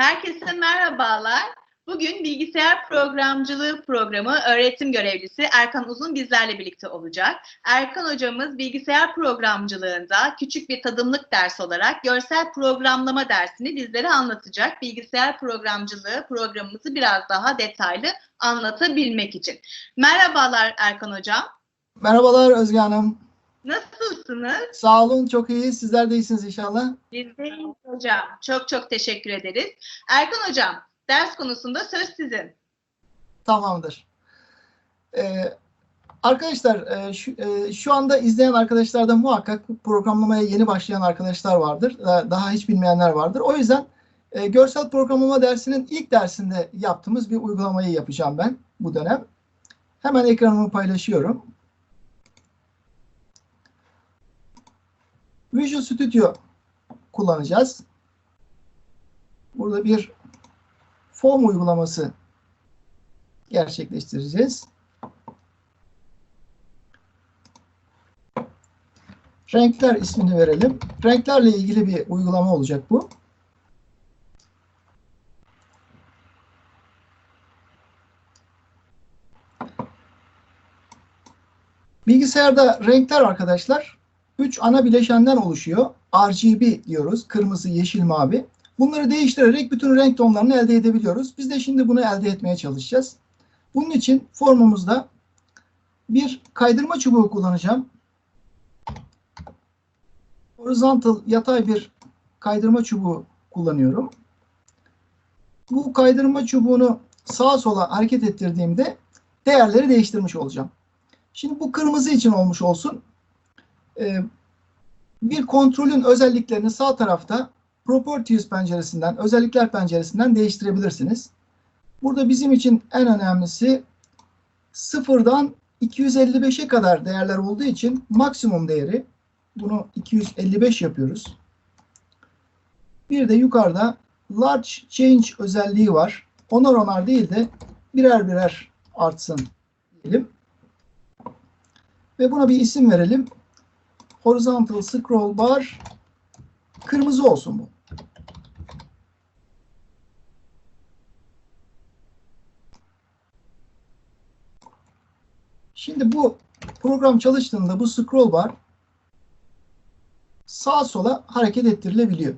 Herkese merhabalar. Bugün bilgisayar programcılığı programı öğretim görevlisi Erkan Uzun bizlerle birlikte olacak. Erkan hocamız bilgisayar programcılığında küçük bir tadımlık ders olarak görsel programlama dersini bizlere anlatacak. Bilgisayar programcılığı programımızı biraz daha detaylı anlatabilmek için. Merhabalar Erkan hocam. Merhabalar Özge Hanım. Nasılsınız? Sağ olun, çok iyi. Sizler de iyisiniz inşallah. Biz de iyiyiz hocam. Çok çok teşekkür ederiz. Erkan hocam, ders konusunda söz sizin. Tamamdır. Ee, arkadaşlar, e, şu, e, şu anda izleyen arkadaşlarda muhakkak programlamaya yeni başlayan arkadaşlar vardır. Daha, hiç bilmeyenler vardır. O yüzden e, görsel programlama dersinin ilk dersinde yaptığımız bir uygulamayı yapacağım ben bu dönem. Hemen ekranımı paylaşıyorum. Visual Studio kullanacağız. Burada bir form uygulaması gerçekleştireceğiz. Renkler ismini verelim. Renklerle ilgili bir uygulama olacak bu. Bilgisayarda renkler arkadaşlar 3 ana bileşenden oluşuyor. RGB diyoruz. Kırmızı, yeşil, mavi. Bunları değiştirerek bütün renk tonlarını elde edebiliyoruz. Biz de şimdi bunu elde etmeye çalışacağız. Bunun için formumuzda bir kaydırma çubuğu kullanacağım. Horizontal yatay bir kaydırma çubuğu kullanıyorum. Bu kaydırma çubuğunu sağa sola hareket ettirdiğimde değerleri değiştirmiş olacağım. Şimdi bu kırmızı için olmuş olsun. Ee, bir kontrolün özelliklerini sağ tarafta Properties penceresinden, özellikler penceresinden değiştirebilirsiniz. Burada bizim için en önemlisi sıfırdan 255'e kadar değerler olduğu için maksimum değeri bunu 255 yapıyoruz. Bir de yukarıda large change özelliği var. Onar onar değil de birer birer artsın diyelim. Ve buna bir isim verelim. Horizontal scroll bar kırmızı olsun bu. Şimdi bu program çalıştığında bu scroll bar sağa sola hareket ettirilebiliyor.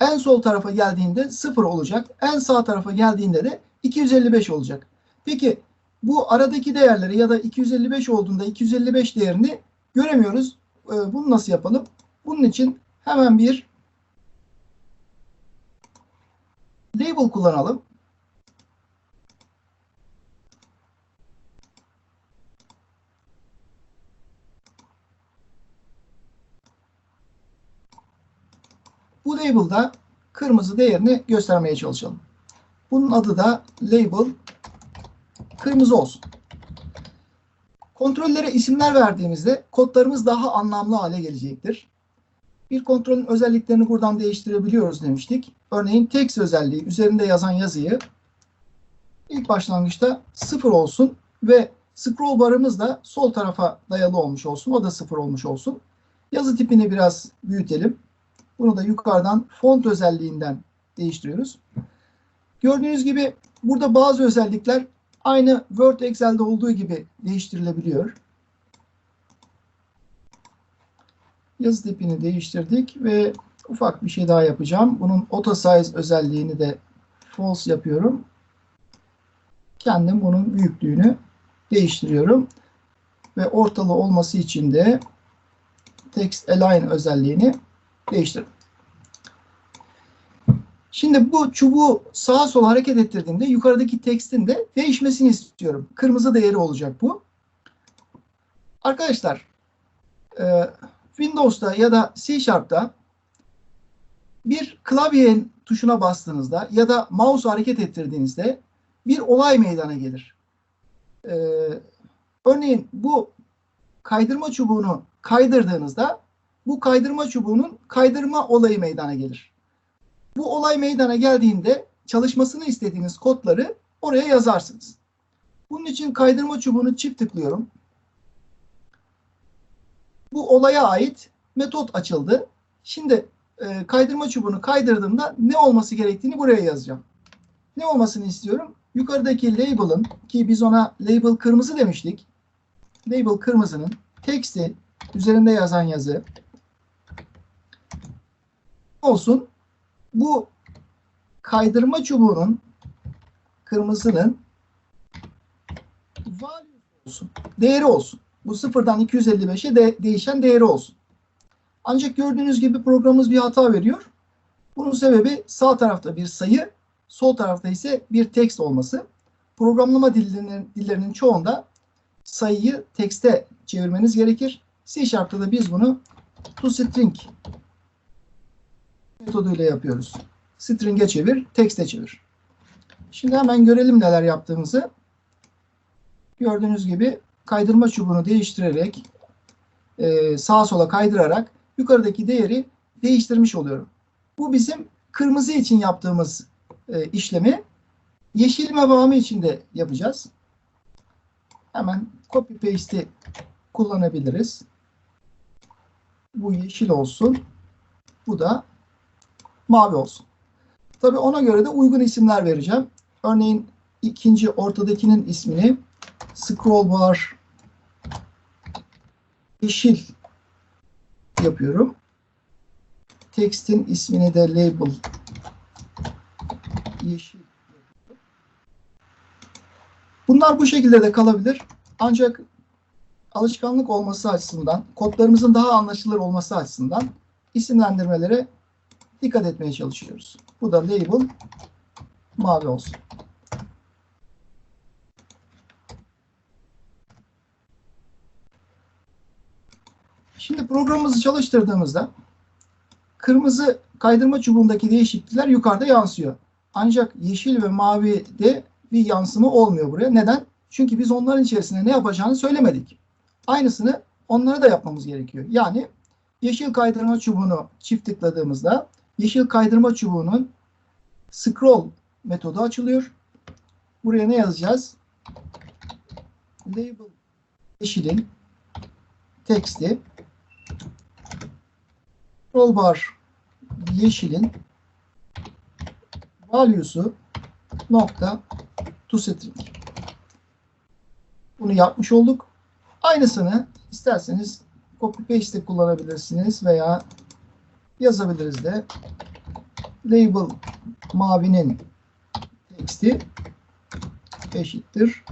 En sol tarafa geldiğinde 0 olacak. En sağ tarafa geldiğinde de 255 olacak. Peki bu aradaki değerleri ya da 255 olduğunda 255 değerini göremiyoruz. Ee, bunu nasıl yapalım? Bunun için hemen bir label kullanalım. Bu label'da kırmızı değerini göstermeye çalışalım. Bunun adı da label kırmızı olsun. Kontrollere isimler verdiğimizde kodlarımız daha anlamlı hale gelecektir. Bir kontrolün özelliklerini buradan değiştirebiliyoruz demiştik. Örneğin text özelliği üzerinde yazan yazıyı ilk başlangıçta sıfır olsun ve scroll barımız da sol tarafa dayalı olmuş olsun. O da sıfır olmuş olsun. Yazı tipini biraz büyütelim. Bunu da yukarıdan font özelliğinden değiştiriyoruz. Gördüğünüz gibi burada bazı özellikler aynı Word Excel'de olduğu gibi değiştirilebiliyor. Yazı tipini değiştirdik ve ufak bir şey daha yapacağım. Bunun auto size özelliğini de false yapıyorum. Kendim bunun büyüklüğünü değiştiriyorum. Ve ortalı olması için de text align özelliğini değiştirdim. Şimdi bu çubuğu sağa sola hareket ettirdiğimde yukarıdaki tekstin de değişmesini istiyorum. Kırmızı değeri olacak bu. Arkadaşlar Windows'ta ya da C Sharp'ta bir klavye tuşuna bastığınızda ya da mouse hareket ettirdiğinizde bir olay meydana gelir. Ee, örneğin bu kaydırma çubuğunu kaydırdığınızda bu kaydırma çubuğunun kaydırma olayı meydana gelir. Bu olay meydana geldiğinde çalışmasını istediğiniz kodları oraya yazarsınız. Bunun için kaydırma çubuğunu çift tıklıyorum. Bu olaya ait metot açıldı. Şimdi e, kaydırma çubuğunu kaydırdığımda ne olması gerektiğini buraya yazacağım. Ne olmasını istiyorum? Yukarıdaki label'ın ki biz ona label kırmızı demiştik. Label kırmızının teksti üzerinde yazan yazı olsun. Bu kaydırma çubuğunun kırmızının olsun. Değeri olsun. Bu sıfırdan 255'e de değişen değeri olsun. Ancak gördüğünüz gibi programımız bir hata veriyor. Bunun sebebi sağ tarafta bir sayı, sol tarafta ise bir text olması. Programlama dillerinin, dillerinin çoğunda sayıyı tekste çevirmeniz gerekir. C Sharp'ta da biz bunu toString metoduyla yapıyoruz. String'e çevir, text'e çevir. Şimdi hemen görelim neler yaptığımızı. Gördüğünüz gibi kaydırma çubuğunu değiştirerek e, sağa sola kaydırarak yukarıdaki değeri değiştirmiş oluyorum. Bu bizim kırmızı için yaptığımız e, işlemi yeşil mavi için de yapacağız. Hemen copy paste'i kullanabiliriz. Bu yeşil olsun. Bu da mavi olsun. Tabii ona göre de uygun isimler vereceğim. Örneğin ikinci ortadakinin ismini scroll bar yeşil yapıyorum. Text'in ismini de label yeşil. Bunlar bu şekilde de kalabilir. Ancak alışkanlık olması açısından, kodlarımızın daha anlaşılır olması açısından isimlendirmelere dikkat etmeye çalışıyoruz. Bu da label mavi olsun. Şimdi programımızı çalıştırdığımızda kırmızı kaydırma çubuğundaki değişiklikler yukarıda yansıyor. Ancak yeşil ve mavi de bir yansıma olmuyor buraya. Neden? Çünkü biz onların içerisinde ne yapacağını söylemedik. Aynısını onlara da yapmamız gerekiyor. Yani yeşil kaydırma çubuğunu çift tıkladığımızda yeşil kaydırma çubuğunun scroll metodu açılıyor. Buraya ne yazacağız? Label yeşilin teksti scroll bar yeşilin value'su nokta toString. Bunu yapmış olduk. Aynısını isterseniz copy paste kullanabilirsiniz veya yazabiliriz de label mavinin teksti eşittir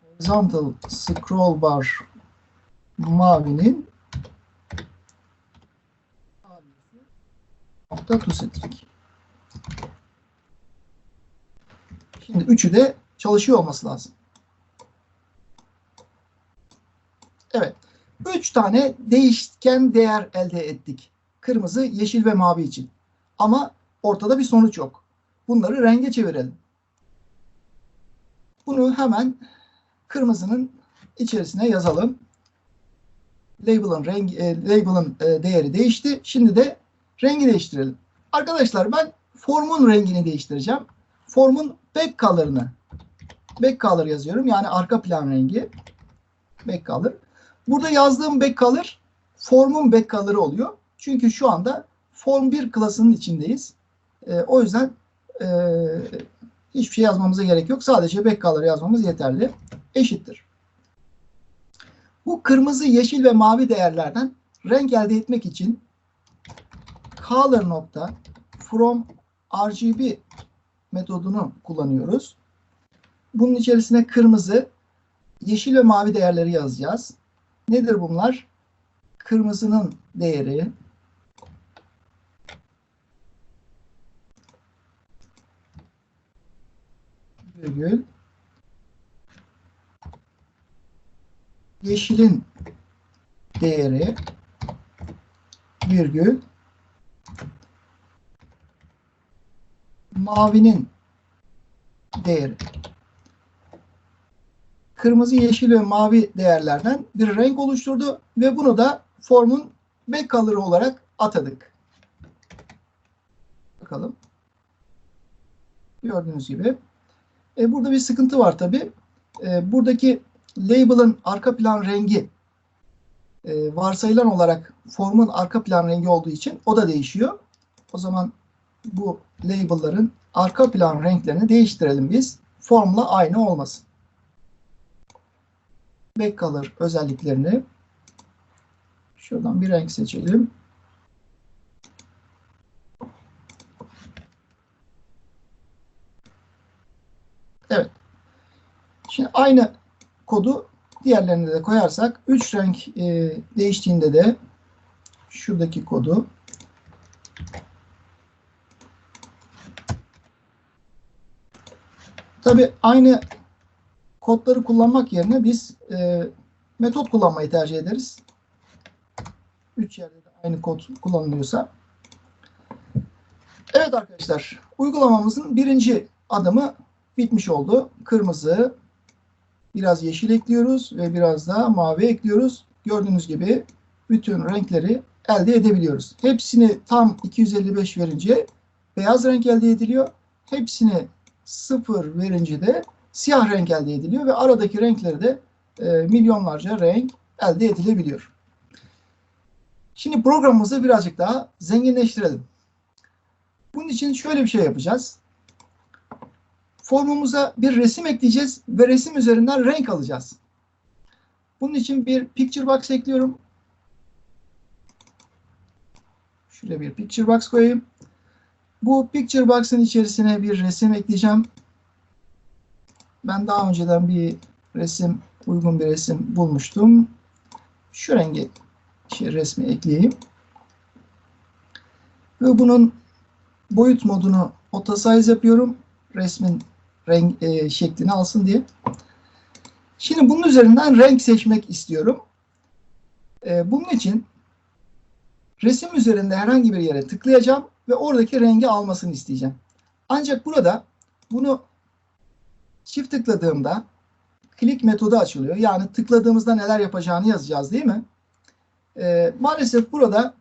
horizontal scroll bar mavinin nokta toString. Şimdi üçü de çalışıyor olması lazım. Evet. Üç tane değişken değer elde ettik. Kırmızı, yeşil ve mavi için. Ama ortada bir sonuç yok. Bunları renge çevirelim. Bunu hemen kırmızının içerisine yazalım. Label'ın rengi, e, label'ın e, değeri değişti. Şimdi de rengi değiştirelim. Arkadaşlar ben formun rengini değiştireceğim. Formun back color'ını back color yazıyorum. Yani arka plan rengi back color. Burada yazdığım back color formun back color'ı oluyor. Çünkü şu anda form 1 klasının içindeyiz. E, o yüzden e, hiçbir şey yazmamıza gerek yok. Sadece back color yazmamız yeterli. Eşittir. Bu kırmızı, yeşil ve mavi değerlerden renk elde etmek için color nokta from RGB metodunu kullanıyoruz. Bunun içerisine kırmızı, yeşil ve mavi değerleri yazacağız. Nedir bunlar? Kırmızının değeri virgül yeşilin değeri virgül mavinin değeri. Kırmızı, yeşil ve mavi değerlerden bir renk oluşturdu ve bunu da formun back color olarak atadık. Bakalım. Gördüğünüz gibi. E, burada bir sıkıntı var tabi. E, buradaki label'ın arka plan rengi e, varsayılan olarak formun arka plan rengi olduğu için o da değişiyor. O zaman bu label'ların arka plan renklerini değiştirelim biz. Formla aynı olmasın. Backcolor özelliklerini şuradan bir renk seçelim. Evet. Şimdi aynı kodu diğerlerine de koyarsak 3 renk e, değiştiğinde de şuradaki kodu Tabi aynı kodları kullanmak yerine biz e, metot kullanmayı tercih ederiz. Üç yerde de aynı kod kullanılıyorsa. Evet arkadaşlar, uygulamamızın birinci adımı bitmiş oldu. Kırmızı, biraz yeşil ekliyoruz ve biraz da mavi ekliyoruz. Gördüğünüz gibi bütün renkleri elde edebiliyoruz. Hepsini tam 255 verince beyaz renk elde ediliyor. Hepsini sıfır verince de siyah renk elde ediliyor ve aradaki renkleri de e, milyonlarca renk elde edilebiliyor. Şimdi programımızı birazcık daha zenginleştirelim. Bunun için şöyle bir şey yapacağız. Formumuza bir resim ekleyeceğiz ve resim üzerinden renk alacağız. Bunun için bir picture box ekliyorum. Şuraya bir picture box koyayım. Bu picture box'ın içerisine bir resim ekleyeceğim. Ben daha önceden bir resim, uygun bir resim bulmuştum. Şu rengi şey, resmi ekleyeyim. Ve bunun boyut modunu auto size yapıyorum. Resmin renk e, şeklini alsın diye. Şimdi bunun üzerinden renk seçmek istiyorum. E, bunun için resim üzerinde herhangi bir yere tıklayacağım ve oradaki rengi almasını isteyeceğim. Ancak burada bunu çift tıkladığımda klik metodu açılıyor. Yani tıkladığımızda neler yapacağını yazacağız değil mi? Ee, maalesef burada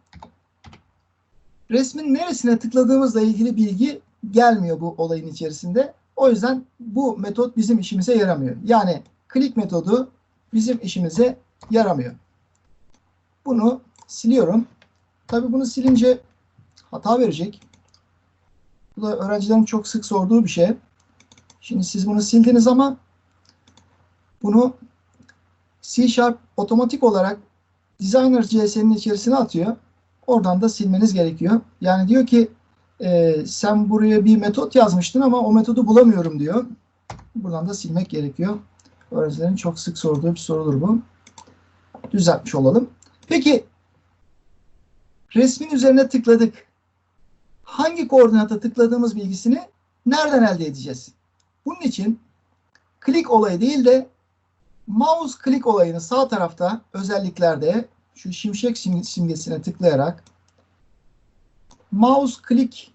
resmin neresine tıkladığımızla ilgili bilgi gelmiyor bu olayın içerisinde. O yüzden bu metot bizim işimize yaramıyor. Yani klik metodu bizim işimize yaramıyor. Bunu siliyorum. Tabi bunu silince hata verecek. Bu da öğrencilerin çok sık sorduğu bir şey. Şimdi siz bunu sildiniz ama bunu C Sharp otomatik olarak Designer CS'nin içerisine atıyor. Oradan da silmeniz gerekiyor. Yani diyor ki e, sen buraya bir metot yazmıştın ama o metodu bulamıyorum diyor. Buradan da silmek gerekiyor. Öğrencilerin çok sık sorduğu bir sorudur bu. Düzeltmiş olalım. Peki resmin üzerine tıkladık. Hangi koordinata tıkladığımız bilgisini nereden elde edeceğiz? Bunun için klik olayı değil de mouse klik olayını sağ tarafta özelliklerde şu şimşek simgesine tıklayarak mouse klik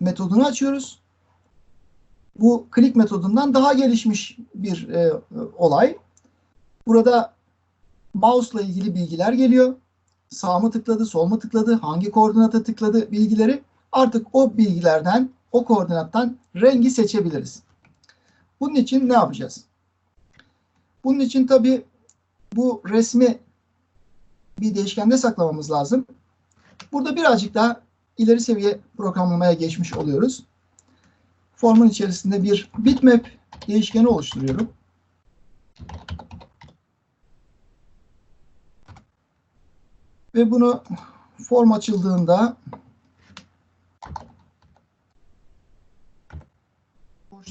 metodunu açıyoruz. Bu klik metodundan daha gelişmiş bir e, olay. Burada mouse ile ilgili bilgiler geliyor. Sağ mı tıkladı, sol mu tıkladı, hangi koordinata tıkladı bilgileri artık o bilgilerden, o koordinattan rengi seçebiliriz. Bunun için ne yapacağız? Bunun için tabi bu resmi bir değişkende saklamamız lazım. Burada birazcık daha ileri seviye programlamaya geçmiş oluyoruz. Formun içerisinde bir bitmap değişkeni oluşturuyorum. Ve bunu form açıldığında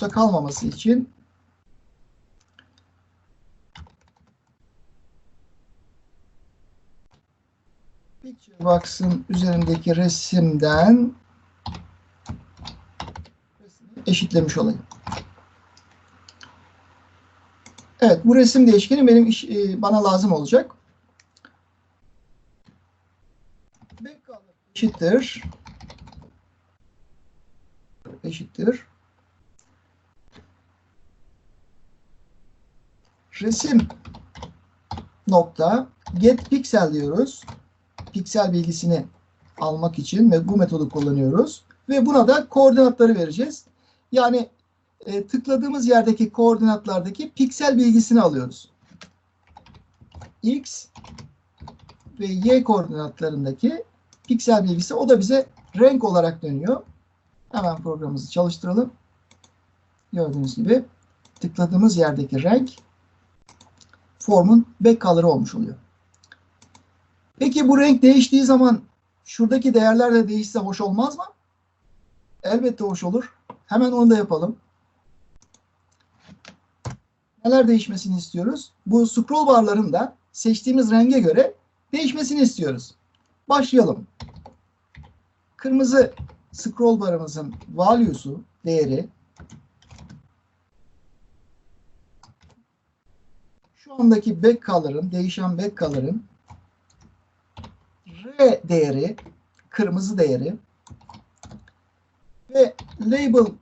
boşta kalmaması için Picture Box'ın üzerindeki resimden eşitlemiş olayım. Evet, bu resim değişkeni benim iş, e, bana lazım olacak. eşittir eşittir resim nokta get pixel diyoruz. Piksel bilgisini almak için ve bu metodu kullanıyoruz. Ve buna da koordinatları vereceğiz. Yani e, tıkladığımız yerdeki koordinatlardaki piksel bilgisini alıyoruz. x ve y koordinatlarındaki piksel bilgisi o da bize renk olarak dönüyor. Hemen programımızı çalıştıralım. Gördüğünüz gibi tıkladığımız yerdeki renk formun backcolor'ı olmuş oluyor. Peki bu renk değiştiği zaman şuradaki değerler de değişse hoş olmaz mı? Elbette hoş olur. Hemen onu da yapalım. Neler değişmesini istiyoruz? Bu scroll barların da seçtiğimiz renge göre değişmesini istiyoruz. Başlayalım. Kırmızı scroll barımızın value'su, değeri şu andaki back color'ın, değişen back color'ın R değeri, kırmızı değeri ve label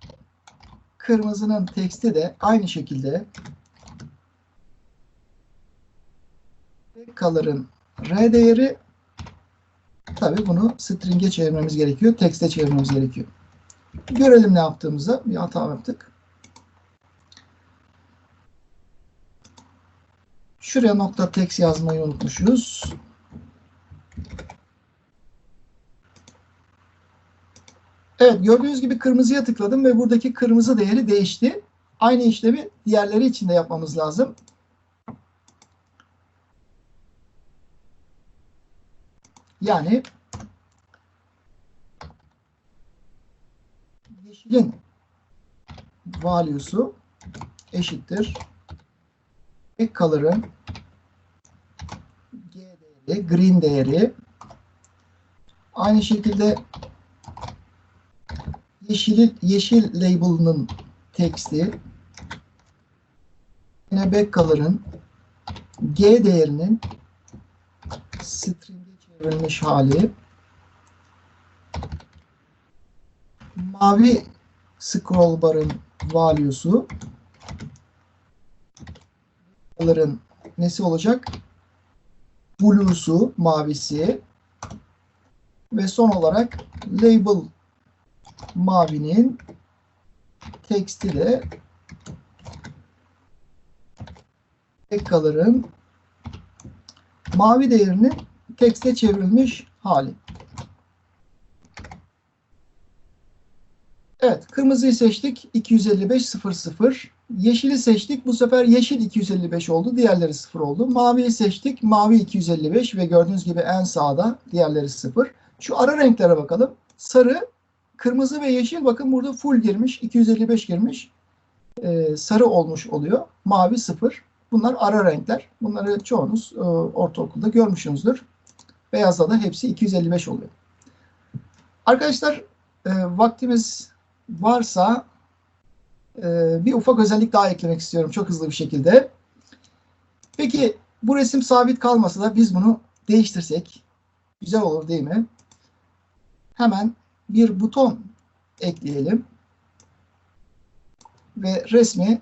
kırmızının teksti de aynı şekilde back color'ın R değeri tabi bunu string'e çevirmemiz gerekiyor. Tekste çevirmemiz gerekiyor. Görelim ne yaptığımızı. Bir hata yaptık. Şuraya nokta text yazmayı unutmuşuz. Evet gördüğünüz gibi kırmızıya tıkladım ve buradaki kırmızı değeri değişti. Aynı işlemi diğerleri için de yapmamız lazım. Yani yeşilin value'su eşittir color'ın G değeri, green değeri. Aynı şekilde yeşil, yeşil label'ının teksti. Yine back color'ın G değerinin string'e çevrilmiş hali. Mavi scroll bar'ın value'su color'ın nesi olacak? Blue'su, mavisi ve son olarak label mavinin teksti de color'ın mavi değerinin tekste çevrilmiş hali. Evet, kırmızıyı seçtik 255.00. Yeşili seçtik. Bu sefer yeşil 255 oldu. Diğerleri 0 oldu. Maviyi seçtik. Mavi 255 ve gördüğünüz gibi en sağda diğerleri 0. Şu ara renklere bakalım. Sarı, kırmızı ve yeşil bakın burada full girmiş. 255 girmiş. Ee, sarı olmuş oluyor. Mavi 0. Bunlar ara renkler. Bunları çoğunuz e, ortaokulda görmüşsünüzdür. Beyazda da hepsi 255 oluyor. Arkadaşlar e, vaktimiz varsa e, bir ufak özellik daha eklemek istiyorum çok hızlı bir şekilde. Peki bu resim sabit kalmasa da biz bunu değiştirsek güzel olur değil mi? Hemen bir buton ekleyelim. Ve resmi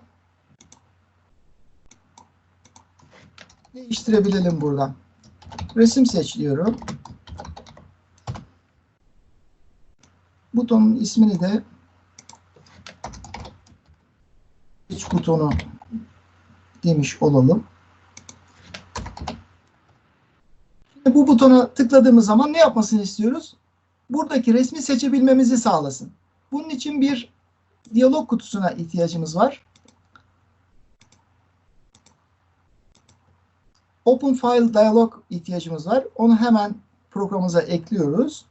değiştirebilelim buradan. Resim seçiyorum. Butonun ismini de iç butonu demiş olalım. Şimdi bu butona tıkladığımız zaman ne yapmasını istiyoruz? Buradaki resmi seçebilmemizi sağlasın. Bunun için bir diyalog kutusuna ihtiyacımız var. Open File Dialog ihtiyacımız var. Onu hemen programımıza ekliyoruz.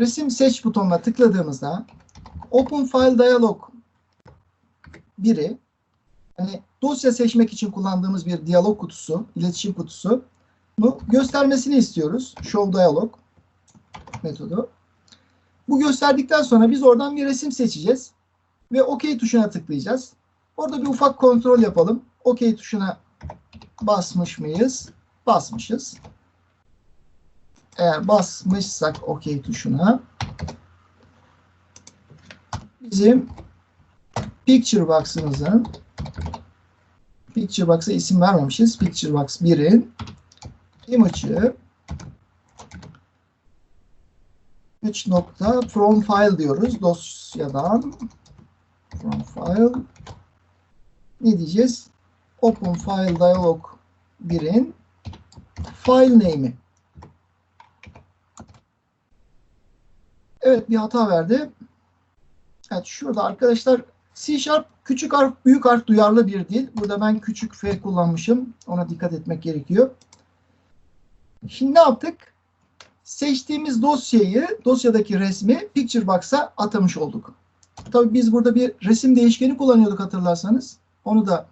Resim seç butonuna tıkladığımızda Open File Dialog biri yani dosya seçmek için kullandığımız bir diyalog kutusu, iletişim kutusu göstermesini istiyoruz. Show Dialog metodu. Bu gösterdikten sonra biz oradan bir resim seçeceğiz ve OK tuşuna tıklayacağız. Orada bir ufak kontrol yapalım. OK tuşuna basmış mıyız? Basmışız. Eğer basmışsak OK tuşuna bizim Picture Box'ımızın Picture Box'a isim vermemişiz. Picture Box 1'in image'ı 3 nokta from file diyoruz. Dosyadan from file ne diyeceğiz? Open file dialog birin file name'i. Evet bir hata verdi. Evet şurada arkadaşlar C Sharp küçük harf büyük harf duyarlı bir dil. Burada ben küçük F kullanmışım. Ona dikkat etmek gerekiyor. Şimdi ne yaptık? Seçtiğimiz dosyayı, dosyadaki resmi Picture Box'a atamış olduk. Tabii biz burada bir resim değişkeni kullanıyorduk hatırlarsanız. Onu da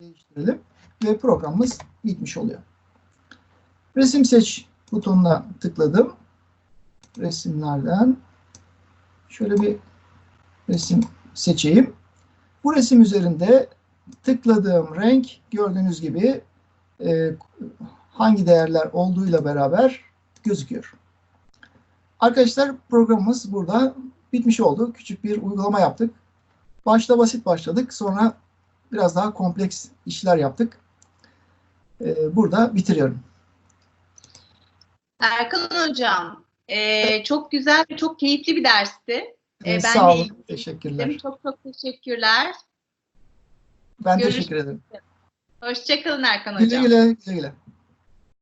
değiştirelim ve programımız bitmiş oluyor. Resim seç butonuna tıkladım. Resimlerden şöyle bir resim seçeyim. Bu resim üzerinde tıkladığım renk gördüğünüz gibi e, hangi değerler olduğuyla beraber gözüküyor. Arkadaşlar programımız burada bitmiş oldu. Küçük bir uygulama yaptık. Başta basit başladık. Sonra biraz daha kompleks işler yaptık. E, burada bitiriyorum. Erkan Hocam, e, çok güzel ve çok keyifli bir dersti. E, E, ben sağ de olun. ilgilendim. Teşekkürler. Çok çok teşekkürler. Ben Görüş- teşekkür ederim. Hoşçakalın Erkan Güle Hocam. güle. Güle güle.